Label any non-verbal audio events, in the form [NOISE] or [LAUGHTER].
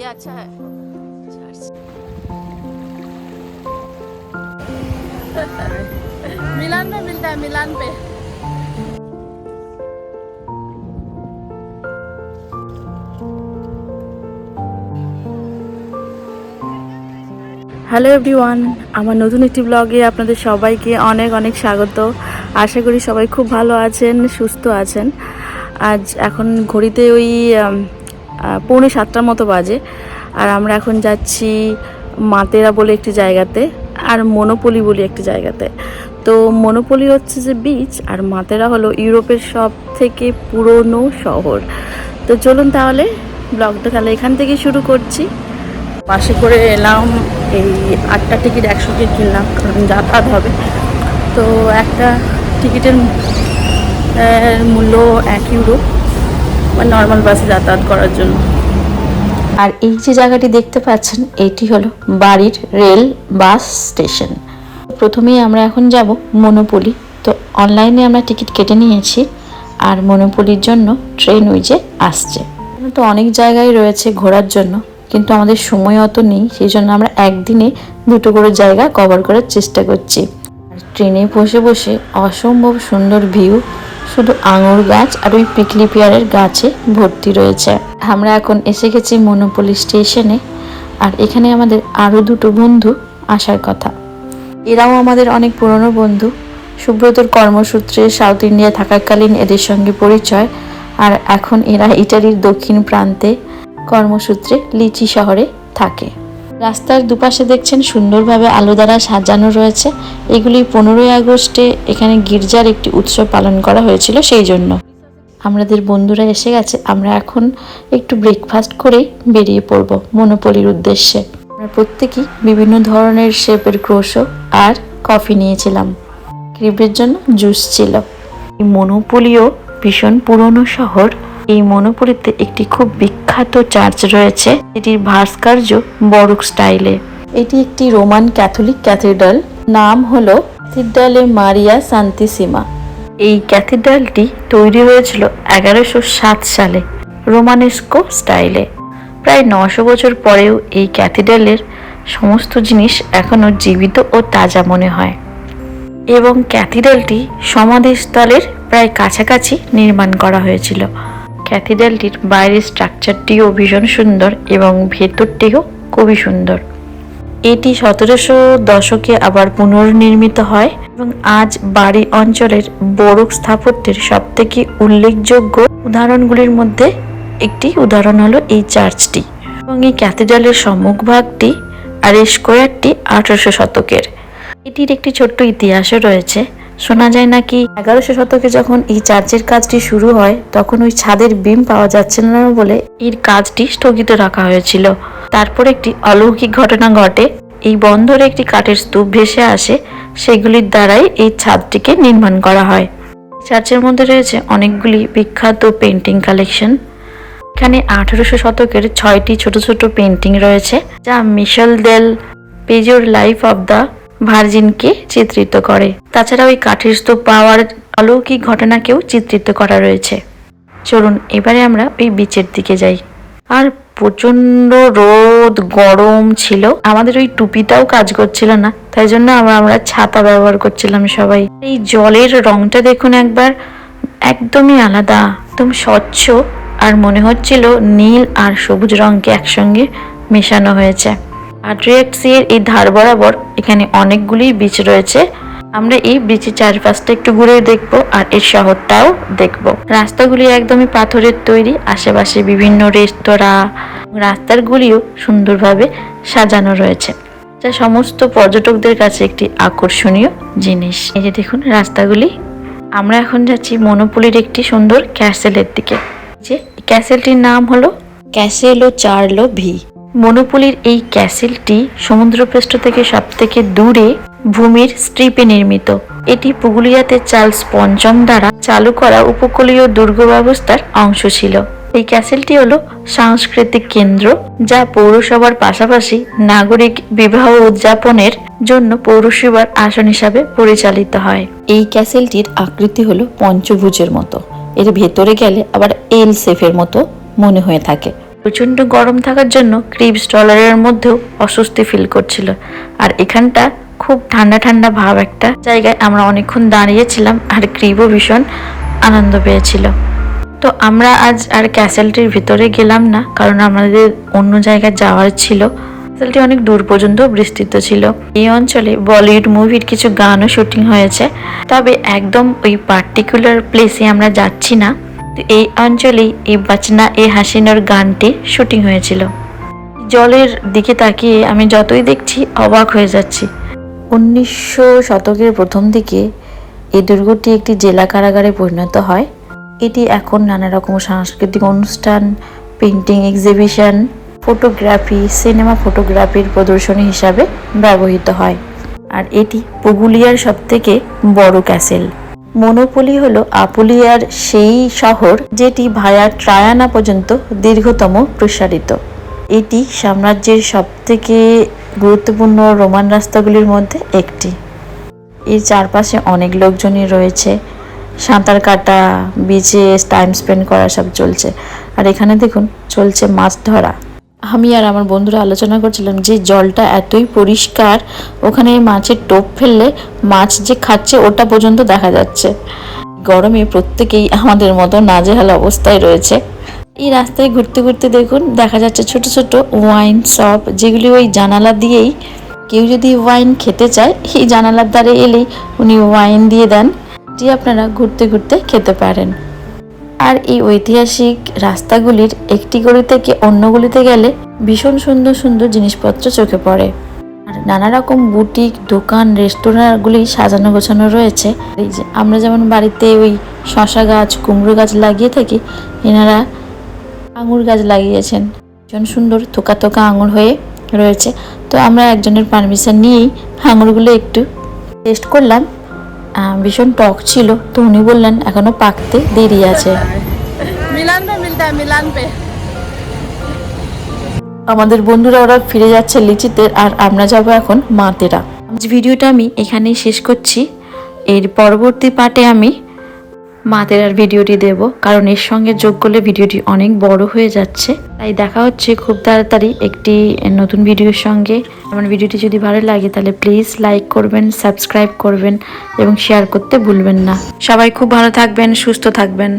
ये अच्छा है [LAUGHS] मिलान में मिलता है मिलान पे হ্যালো এভরিওয়ান আমার নতুন একটি ব্লগে আপনাদের সবাইকে অনেক অনেক স্বাগত আশা করি সবাই খুব ভালো আছেন সুস্থ আছেন আজ এখন ঘড়িতে ওই উম, আহ, পৌনে সাতটার মতো বাজে। আর আমরা এখন যাচ্ছি মাতেরা বলে একটি জায়গাতে আর মনোপলি বলে একটি জায়গাতে। তো মনোপলি হচ্ছে যে বিচ আর মাতেরা হলো ইউরোপের সব থেকে পুরনো শহর। তো চলুন তাহলে ব্লগটা তাহলে এখান থেকে শুরু করছি। বাসে করে এলাম, এই আটটা টিকিট একশো টিকিট কিনলাম, কারণ যাতায়াত হবে। তো একটা টিকিটের মূল্য এক ইউরো। নর্মাল বাসে যাতায়াত করার জন্য। আর এই যে জায়গাটি দেখতে পাচ্ছেন, এটি হলো বাড়ির রেল বাস স্টেশন। প্রথমেই আমরা এখন যাব মনোপলি। তো অনলাইনে আমরা টিকিট কেটে নিয়েছি আর মনোপলির জন্য ট্রেন ওই যে আসছে। তো অনেক জায়গায় রয়েছে ঘোরার জন্য, কিন্তু আমাদের সময় অত নেই, সেই জন্য আমরা একদিনে দুটো করে জায়গা কভার করার চেষ্টা করছি। আর ট্রেনে বসে বসে অসম্ভব সুন্দর ভিউ শুধু আঙুর গাছ আর ওই পিকলি পেয়ারের গাছে ভর্তি রয়েছে। আমরা এখন এসে গেছি মনোপলি স্টেশনে, আর এখানে আমাদের আরও দুটো বন্ধু আসার কথা। এরাও আমাদের অনেক পুরনো বন্ধু। সুব্রতর কর্মসূত্রে সাউথ ইন্ডিয়া থাকাকালীন এদের সঙ্গে পরিচয়, আর এখন এরা ইটালির দক্ষিণ প্রান্তে কর্মসূত্রে লিচি শহরে থাকে। রাস্তার দুপাশে দেখছেন সুন্দরভাবে আলো দ্বারা সাজানো রয়েছে। এগুলি পনেরোই আগস্টে এখানে গির্জার একটি উৎসব পালন করা হয়েছিল সেই জন্য। আমাদের বন্ধুরা এসে গেছে, আমরা এখন একটু ব্রেকফাস্ট করেই বেরিয়ে পড়ব মনোপলির উদ্দেশ্যে। আমরা প্রত্যেকেই বিভিন্ন ধরনের শেপের ক্রোশো আর কফি নিয়েছিলাম। ক্রিবের জন্য জুস ছিল। এই মনোপলিও ভীষণ পুরনো শহর। এই মনোপলিতে একটি খুব বিখ্যাত চার্চ রয়েছে। এটির ভাস্কর্য বরুক স্টাইলে। এটি একটি রোমান ক্যাথলিক ক্যাথিড্রাল। নাম হল ক্যাথিড্রালে মারিয়া সান্তিসিমা। এই ক্যাথিড্রালটি তৈরি হয়েছিল এগারোশো সাত সালে রোমানেস্কো স্টাইলে। প্রায় নশো বছর পরেও এই ক্যাথিড্রালের সমস্ত জিনিস এখনও জীবিত ও তাজা মনে হয়। এবং ক্যাথিড্রালটি সমাধিস্থলের প্রায় কাছাকাছি নির্মাণ করা হয়েছিল। ক্যাথিড্রালটির বাইরের স্ট্রাকচারটিও ভীষণ সুন্দর এবং ভেতরটিও খুবই সুন্দর। এটি সতেরোশো দশকে আবার পুনর্নির্মিত হয় এবং আজ বাড়ি অঞ্চলের বড় স্থাপত্যের সবথেকে উল্লেখযোগ্য উদাহরণগুলির মধ্যে একটি উদাহরণ হলো এই চার্চটি এবং এই ক্যাথিড্রালের সম্মুখভাগটি আর এই স্কোয়ারটি আঠারোশো শতকের। এটির একটি ছোট্ট ইতিহাসও রয়েছে। শোনা যায় নাকি এগারোশো শতকে যখন এই চার্চের কাজটি শুরু হয়, তখন ওই ছাদের বিম পাওয়া যাচ্ছিল না বলে এর কাজটি স্থগিত রাখা হয়েছিল। তারপর একটি অলৌকিক ঘটনা ঘটে। এই বন্দরে একটি কাঠের স্তূপ ভেসে আসে, সেগুলির দ্বারাই এই ছাদটিকে নির্মাণ করা হয়। চার্চের মধ্যে রয়েছে অনেকগুলি বিখ্যাত পেন্টিং কালেকশন। এখানে আঠারোশো শতকের ছয়টি ছোট ছোট পেন্টিং রয়েছে, যা মিশেল দেল পেজোর লাইফ অব দ্য ভার্জিনকে চিত্রিত করে। তাছাড়া ওই কাঠের স্তূপ পাওয়ার অলৌকিক ঘটনাকেও চিত্রিত করা রয়েছে। চলুন, এবারে আমরা ওই বিচের দিকে যাই। আর প্রচণ্ড রোদ, গরম ছিল। আমাদের ওই টুপিটাও কাজ করছিল না। তাই জন্য আমরা আমরা ছাতা ব্যবহার করছিলাম সবাই। এই জলের রংটা দেখুন একবার। একদমই আলাদা, একদম স্বচ্ছ। আর মনে হচ্ছিল নীল আর সবুজ রঙকে একসঙ্গে মেশানো হয়েছে। আড্রিয়াক্সি এর এই ধার বরাবর এখানে অনেকগুলি বিচ রয়েছে। আমরা এই বিচের চারপাশটা একটু ঘুরে দেখব আর এর শহরটাও দেখব। রাস্তাগুলি একদমই পাথরের তৈরি, আশেপাশে বিভিন্ন রেস্তোরাঁ রাস্তারগুলিও সুন্দরভাবে সাজানো রয়েছে। যা সমস্ত পর্যটকদের কাছে একটি আকর্ষণীয় জিনিস। এই যে দেখুন রাস্তাগুলি। আমরা এখন যাচ্ছি মনোপলির একটি সুন্দর ক্যাসেলের দিকে। যে ক্যাসেলটির নাম হলো ক্যাসেলো চার্লো ভি মনোপলির এই ক্যাসেলটি সমুদ্রপৃষ্ঠ থেকে সব থেকে দূরে ভূমির স্ট্রিপে নির্মিত। এটি পুগুলিয়াতে চার্লস পঞ্চম দ্বারা চালু করা উপকূলীয় দুর্গ ব্যবস্থার অংশ ছিল। এই ক্যাসেলটি হলো সাংস্কৃতিক কেন্দ্র, যা পৌরসভার পাশাপাশি নাগরিক বিবাহ উদযাপনের জন্য পৌরসভার আসন হিসাবে পরিচালিত হয়। এই ক্যাসেলটির আকৃতি হলো পঞ্চভুজের মতো। এর ভেতরে গেলে আবার এল সেফের মতো মনে হয়ে থাকে। প্রচণ্ড গরম থাকার জন্য ক্রিপস ডলারের মধ্যেও অস্বস্তি ফিল করছিল। আর এখানটা খুব ঠান্ডা ঠান্ডা ভাব একটা জায়গায় আমরা অনেকক্ষণ দাঁড়িয়েছিলাম আর ক্রিবও ভীষণ আনন্দ পেয়েছিল। তো আমরা আজ আর ক্যাসেলটির ভিতরে গেলাম না, কারণ আমাদের অন্য জায়গায় যাওয়ার ছিল। ক্যাসেলটি অনেক দূর পর্যন্ত বিস্তৃত ছিল। এই অঞ্চলে বলিউড মুভির কিছু গানও শুটিং হয়েছে। তবে একদম ওই পার্টিকুলার প্লেসে আমরা যাচ্ছি না। তো এই অঞ্চলেই এই বাচনা এ হাসিনার গানটি শুটিং হয়েছিল। জলের দিকে তাকিয়ে আমি যতই দেখছি, অবাক হয়ে যাচ্ছি। উনিশশো শতকের প্রথম দিকে এই দুর্গটি একটি জেলা কারাগারে পরিণত হয়। এটি এখন নানা রকম সাংস্কৃতিক অনুষ্ঠান পেন্টিং এক্সিবিশন ফটোগ্রাফি সিনেমা ফটোগ্রাফির প্রদর্শনী হিসাবে ব্যবহৃত হয়। আর এটি পুগুলিয়ার সবথেকে বড় ক্যাসেল মনোপলি হলো আপুলিয়ার সেই শহর যেটি ভায়া ট্রায়ানা পর্যন্ত দীর্ঘতম প্রসারিত। এটি সাম্রাজ্যের সবথেকে গুরুত্বপূর্ণ রোমান রাস্তাগুলির মধ্যে একটি। এর চারপাশে অনেক লোকজনই রয়েছে। সাঁতার কাটা বিচে টাইম স্পেন্ড করা সব চলছে। আর এখানে দেখুন, চলছে মাছ ধরা। আমি আর আমার বন্ধুরা আলোচনা করছিলাম যে জলটা এতই পরিষ্কার, ওখানে মাছের টোপ ফেললে মাছ যে খাচ্ছে ওটা পর্যন্ত দেখা যাচ্ছে। গরমে প্রত্যেকেই আমাদের মতো নাজেহাল অবস্থায় রয়েছে। এই রাস্তায় ঘুরতে ঘুরতে দেখুন, দেখা যাচ্ছে ছোট ছোট ওয়াইন শপ, যেগুলি ওই জানালা দিয়েই কেউ যদি ওয়াইন খেতে চায়, এই জানালার দ্বারে এলেই উনি ওয়াইন দিয়ে দেন যে আপনারা ঘুরতে ঘুরতে খেতে পারেন। আর এই ঐতিহাসিক রাস্তাগুলির একটি গলি থেকে অন্য গলিতে গেলে ভীষণ সুন্দর সুন্দর জিনিসপত্র চোখে পড়ে। আর নানা রকম বুটিক, দোকান, রেস্তোরাঁগুলি সাজানো গোছানো রয়েছে। এই যে আমরা যেমন বাড়িতে ওই শশা গাছ, কুমড়ো গাছ লাগিয়ে থাকি, এনারা আঙুর গাছ লাগিয়েছেন। ভীষণ সুন্দর থোকা থোকা আঙুর হয়ে রয়েছে। তো আমরা একজনের পারমিশন নিয়েই আঙুরগুলো একটু টেস্ট করলাম। ভীষণ টক ছিল তো উনি বললেন এখনও পাকতে দেরি আছে। আমাদের বন্ধুরা ওরা ফিরে যাচ্ছে লিচিতে আর আমরা যাব এখন মাতেরা। ভিডিওটা আমি এখানেই শেষ করছি। এর পরবর্তী পার্টে আমি মাতেরার ভিডিওটি দেব, কারণ এর সঙ্গে যোগ করলে ভিডিওটি অনেক বড় হয়ে যাচ্ছে। তাই দেখা হচ্ছে খুব তাড়াতাড়ি একটি নতুন ভিডিওর সঙ্গে। আমার ভিডিওটি যদি ভালো লাগে তাহলে প্লিজ লাইক করবেন, সাবস্ক্রাইব করবেন এবং শেয়ার করতে ভুলবেন না। সবাই খুব ভালো থাকবেন, সুস্থ থাকবেন।